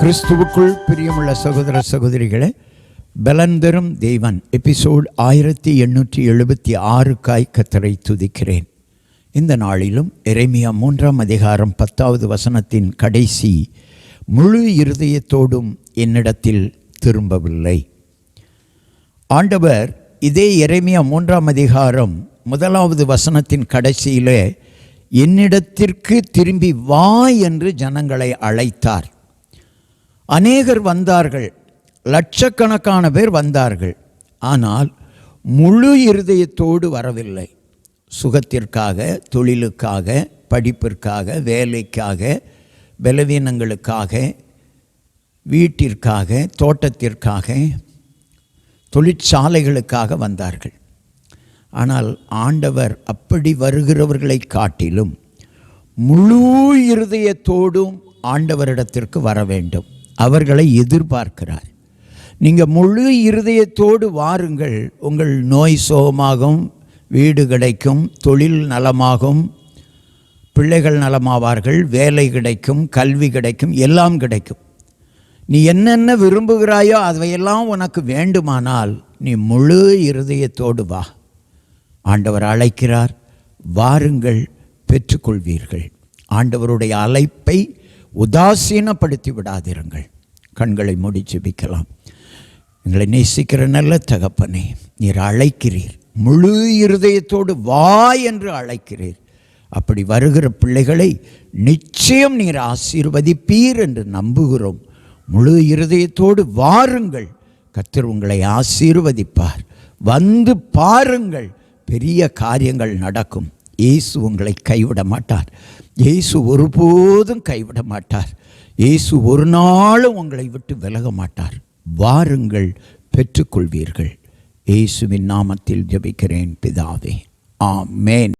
கிறிஸ்துவுக்குள் பிரியமுள்ள சகோதர சகோதரிகளே பலந்தரும் தெய்வன் தேவன் எபிசோட் ஆயிரத்தி எண்ணூற்றி எழுபத்தி ஆறுக்காய் கத்தரை துதிக்கிறேன். இந்த நாளிலும் எரேமியா மூன்றாம் அதிகாரம் பத்தாவது வசனத்தின் கடைசி முழு இருதயத்தோடும் என்னிடத்தில் திரும்பவில்லை. ஆண்டவர் இதே எரேமியா மூன்றாம் அதிகாரம் முதலாவது வசனத்தின் கடைசியிலே என்னிடத்திற்கு திரும்பி வா என்று ஜனங்களை அழைத்தார். அநேகர் வந்தார்கள். லட்சக்கணக்கான பேர் வந்தார்கள். ஆனால் முழு இருதயத்தோடு வரவில்லை. சுகத்திற்காக தொழிலுக்காக படிப்பிற்காக வேலைக்காக பலவீனங்களுக்காக வீட்டிற்காக தோட்டத்திற்காக தொழிற்சாலைகளுக்காக வந்தார்கள். ஆனால் ஆண்டவர் அப்படி வருகிறவர்களை காட்டிலும் முழு இருதயத்தோடும் ஆண்டவரிடத்திற்கு வர வேண்டும் அவர்களை எதிர்பார்க்கிறார். நீங்கள் முழு இருதயத்தோடு வாருங்கள். உங்கள் நோய் சோகமாகும் வீடு கிடைக்கும் தொழில் நலமாகும் பிள்ளைகள் நலமாவார்கள் வேலை கிடைக்கும் கல்வி கிடைக்கும் எல்லாம் கிடைக்கும். நீ என்னென்ன விரும்புகிறாயோ அவையெல்லாம் உனக்கு வேண்டுமானால் நீ முழு இருதயத்தோடு வா. ஆண்டவர் அழைக்கிறார் வாருங்கள் பெற்றுக்கொள்வீர்கள். ஆண்டவருடைய அழைப்பை உதாசீனப்படுத்தி விடாதிருங்கள் கண்களை மூடி ஜெபிக்கலாம். எங்களை நேசிக்கிற நல்ல தகப்பனே நீர் அழைக்கிறீர். முழு இருதயத்தோடு வா என்று அழைக்கிறீர். அப்படி வருகிற பிள்ளைகளை நிச்சயம் நீர் ஆசீர்வதிப்பீர் என்று நம்புகிறோம். முழு இருதயத்தோடு வாருங்கள். கத்தர் உங்களை ஆசீர்வதிப்பார். வந்து பாருங்கள். பெரிய காரியங்கள் நடக்கும். இயேசு உங்களை கைவிட மாட்டார் இயேசு ஒருபோதும் கைவிட மாட்டார் இயேசு ஒரு நாளும் உங்களை விட்டு விலக மாட்டார் வாருங்கள் பெற்றுக்கொள்வீர்கள். இயேசுவின் நாமத்தில் ஜெபிக்கிறேன் பிதாவே. ஆமேன்.